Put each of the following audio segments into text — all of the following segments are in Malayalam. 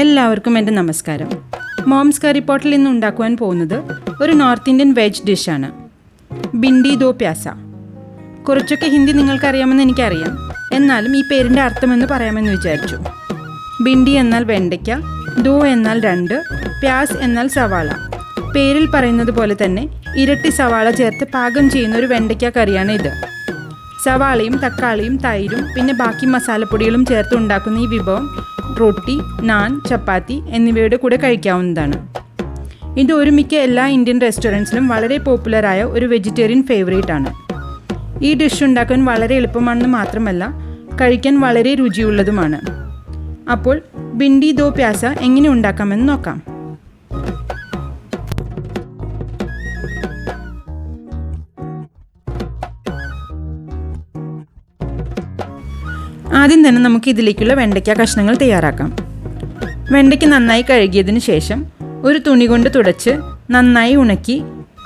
എല്ലാവർക്കും എന്റെ നമസ്കാരം. മോംസ് കറി പോട്ടിൽ ഇന്ന് ഉണ്ടാക്കുവാൻ പോകുന്നത് ഒരു നോർത്ത് ഇന്ത്യൻ വെജ് ഡിഷാണ് ബിൻഡി ദോ പ്യാസ കുറച്ചൊക്കെ ഹിന്ദി നിങ്ങൾക്കറിയാമെന്ന് എനിക്കറിയാം. എന്നാലും ഈ പേരിന്റെ അർത്ഥമെന്ന് പറയാമെന്ന് വിചാരിച്ചു. ബിൻഡി എന്നാൽ വെണ്ടയ്ക്ക ദോ എന്നാൽ രണ്ട് പ്യാസ് എന്നാൽ സവാള. പേരിൽ പറയുന്നത് പോലെ തന്നെ ഇരട്ടി സവാള ചേർത്ത് പാകം ചെയ്യുന്ന ഒരു വെണ്ടയ്ക്ക കറിയാണ് ഇത്. സവാളയും തക്കാളിയും തൈരും പിന്നെ ബാക്കി മസാലപ്പൊടികളും ചേർത്ത് ഉണ്ടാക്കുന്ന ഈ വിഭവം റൊട്ടി നാൻ ചപ്പാത്തി എന്നിവയുടെ കൂടെ കഴിക്കാവുന്നതാണ്. ഇത് ഒരുമിക്ക എല്ലാ ഇന്ത്യൻ റെസ്റ്റോറന്റ്സിലും വളരെ പോപ്പുലറായ ഒരു വെജിറ്റേറിയൻ ഫേവറേറ്റ് ആണ്. ഈ ഡിഷ് ഉണ്ടാക്കാൻ വളരെ എളുപ്പമാണെന്ന് മാത്രമല്ല കഴിക്കാൻ വളരെ രുചിയുള്ളതുമാണ്. അപ്പോൾ ബിണ്ടി ദോ പ്യാസ എങ്ങനെ ഉണ്ടാക്കാമെന്ന് നോക്കാം. ആദ്യം തന്നെ നമുക്ക് ഇതിലേക്കുള്ള വെണ്ടയ്ക്ക കഷ്ണങ്ങൾ തയ്യാറാക്കാം. വെണ്ടയ്ക്ക് നന്നായി കഴുകിയതിന് ശേഷം ഒരു തുണി കൊണ്ട് തുടച്ച് നന്നായി ഉണക്കി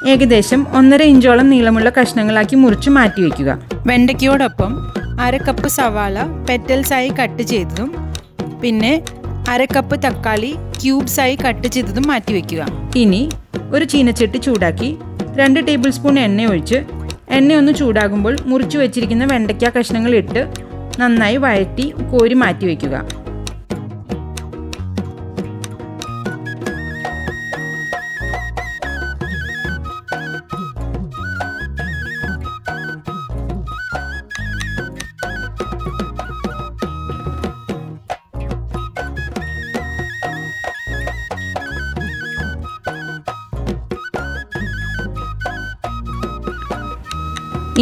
ഏകദേശം ഒന്നര ഇഞ്ചോളം നീളമുള്ള കഷ്ണങ്ങളാക്കി മുറിച്ച് മാറ്റി വയ്ക്കുക. വെണ്ടയ്ക്കയോടൊപ്പം അര കപ്പ് സവാള പെറ്റൽസായി കട്ട് ചെയ്തതും പിന്നെ അര കപ്പ് തക്കാളി ക്യൂബ്സായി കട്ട് ചെയ്തതും മാറ്റി വയ്ക്കുക. ഇനി ഒരു ചീനച്ചട്ടി ചൂടാക്കി രണ്ട് ടേബിൾ സ്പൂൺ എണ്ണ ഒഴിച്ച് എണ്ണ ഒന്ന് ചൂടാകുമ്പോൾ മുറിച്ചു വെച്ചിരിക്കുന്ന വെണ്ടയ്ക്ക കഷ്ണങ്ങൾ ഇട്ട് നന്നായി വഴറ്റി കോരി മാറ്റി വയ്ക്കുക.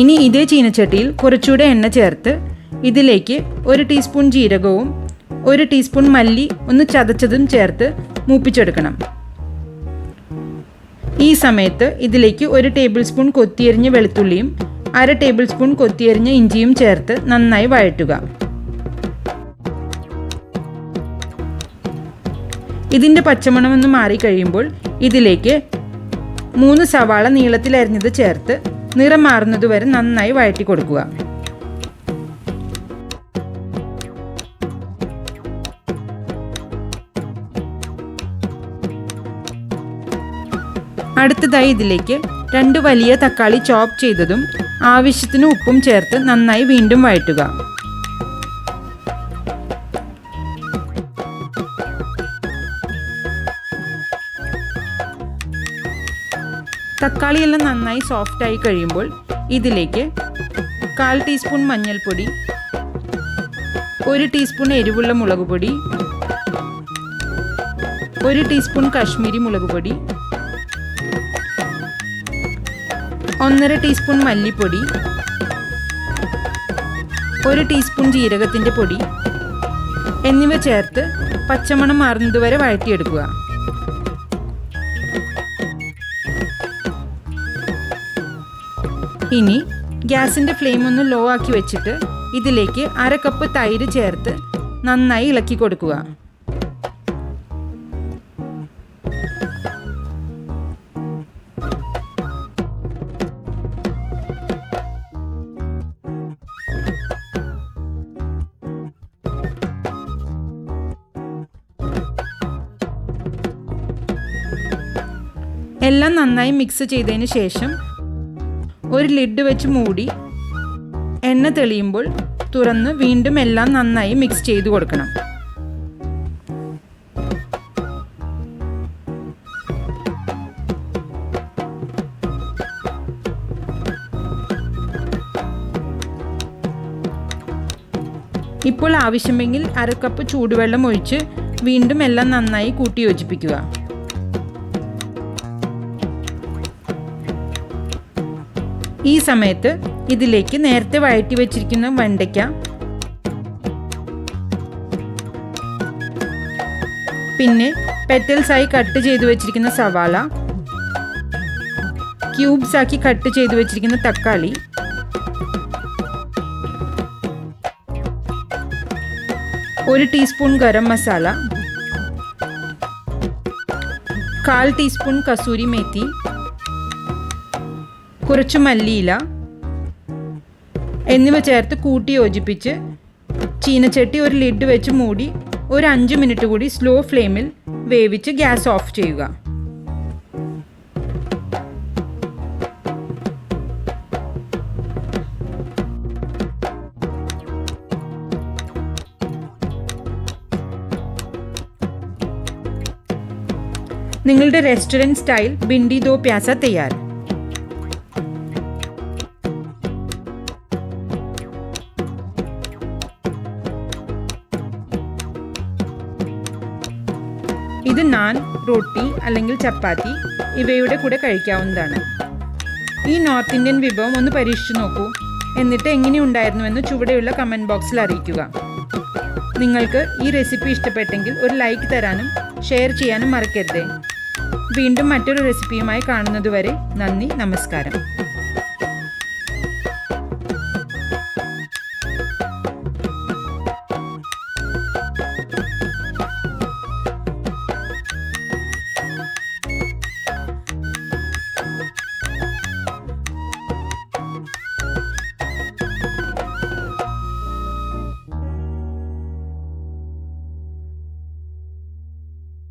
ഇനി ഇതേ ചീനച്ചട്ടിയിൽ കുറച്ചുകൂടെ എണ്ണ ചേർത്ത് ഇതിലേക്ക് ഒരു ടീസ്പൂൺ ജീരകവും ഒരു ടീസ്പൂൺ മല്ലി ഒന്ന് ചതച്ചതും ചേർത്ത് മൂപ്പിച്ചെടുക്കണം. ഈ സമയത്ത് ഇതിലേക്ക് ഒരു ടേബിൾ സ്പൂൺ കൊത്തിയരിഞ്ഞ വെളുത്തുള്ളിയും അര ടേബിൾ സ്പൂൺ കൊത്തിയരിഞ്ഞ ഇഞ്ചിയും ചേർത്ത് നന്നായി വഴറ്റുക. ഇതിന്റെ പച്ചമണമൊന്ന് മാറിക്കഴിയുമ്പോൾ ഇതിലേക്ക് മൂന്ന് സവാള നീളത്തിലരിഞ്ഞത് ചേർത്ത് നിറം മാറുന്നതുവരെ നന്നായി വഴറ്റി കൊടുക്കുക. അടുത്തതായി ഇതിലേക്ക് രണ്ട് വലിയ തക്കാളി ചോപ്പ് ചെയ്തതും ആവശ്യത്തിന് ഉപ്പും ചേർത്ത് നന്നായി വീണ്ടും വഴറ്റുക. തക്കാളിയെല്ലാം നന്നായി സോഫ്റ്റ് ആയി കഴിയുമ്പോൾ ഇതിലേക്ക് കാൽ ടീസ്പൂൺ മഞ്ഞൾപ്പൊടി ഒരു ടീസ്പൂൺ എരിവുള്ള മുളക് പൊടി ഒരു ടീസ്പൂൺ കാശ്മീരി മുളക് പൊടി ഒന്നര ടീസ്പൂൺ മല്ലിപ്പൊടി ഒരു ടീസ്പൂൺ ജീരകത്തിന്റെ പൊടി എന്നിവ ചേർത്ത് പച്ചമണം മാറുന്നതുവരെ വഴറ്റിയെടുക്കുക. ഇനി ഗ്യാസിന്റെ ഫ്ലെയിം ഒന്ന് ലോ ആക്കി വെച്ചിട്ട് ഇതിലേക്ക് അര കപ്പ് തൈര് ചേർത്ത് നന്നായി ഇളക്കി കൊടുക്കുക. എല്ലാം നന്നായി മിക്സ് ചെയ്തതിന് ശേഷം ഒരു ലിഡ് വെച്ച് മൂടി എണ്ണ തെളിയുമ്പോൾ തുറന്ന് വീണ്ടും എല്ലാം നന്നായി മിക്സ് ചെയ്ത് കൊടുക്കണം. ഇപ്പോൾ ആവശ്യമെങ്കിൽ അര കപ്പ് ചൂടുവെള്ളം ഒഴിച്ച് വീണ്ടും എല്ലാം നന്നായി കൂട്ടി യോജിപ്പിക്കുക. ഈ സമയത്ത് ഇതിലേക്ക് നേരത്തെ വഴറ്റി വെച്ചിരിക്കുന്ന വെണ്ടയ്ക്ക പിന്നെ പെറ്റൽസ് ആയി കട്ട് ചെയ്തു വെച്ചിരിക്കുന്ന സവാള ക്യൂബ്സ് ആക്കി കട്ട് ചെയ്തു വെച്ചിരിക്കുന്ന തക്കാളി ഒരു ടീസ്പൂൺ ഗരം മസാല കാൽ ടീസ്പൂൺ കസൂരി മേത്തി കുറച്ച് മല്ലിയില എന്നിവ ചേർത്ത് കൂട്ടി യോജിപ്പിച്ച് ചീനച്ചട്ടി ഒരു ലിഡ് വെച്ച് മൂടി ഒരു അഞ്ച് മിനിറ്റ് കൂടി സ്ലോ ഫ്ലെയിമിൽ വേവിച്ച് ഗ്യാസ് ഓഫ് ചെയ്യുക. നിങ്ങളുടെ റെസ്റ്റോറന്റ് സ്റ്റൈൽ ബിണ്ടി ദോ പ്യാസ തയ്യാർ. ഇത് നാൻ റൊട്ടി അല്ലെങ്കിൽ ചപ്പാത്തി ഇവയുടെ കൂടെ കഴിക്കാവുന്നതാണ്. ഈ നോർത്ത് ഇന്ത്യൻ വിഭവം ഒന്ന് പരീക്ഷിച്ചു നോക്കൂ. എന്നിട്ട് എങ്ങനെയുണ്ടായിരുന്നുവെന്ന് ചുവടെയുള്ള കമന്റ് ബോക്സിൽ അറിയിക്കുക. നിങ്ങൾക്ക് ഈ റെസിപ്പി ഇഷ്ടപ്പെട്ടെങ്കിൽ ഒരു ലൈക്ക് തരാനും ഷെയർ ചെയ്യാനും മറക്കരുതേ. വീണ്ടും മറ്റൊരു റെസിപ്പിയുമായി കാണുന്നതുവരെ നന്ദി നമസ്കാരം.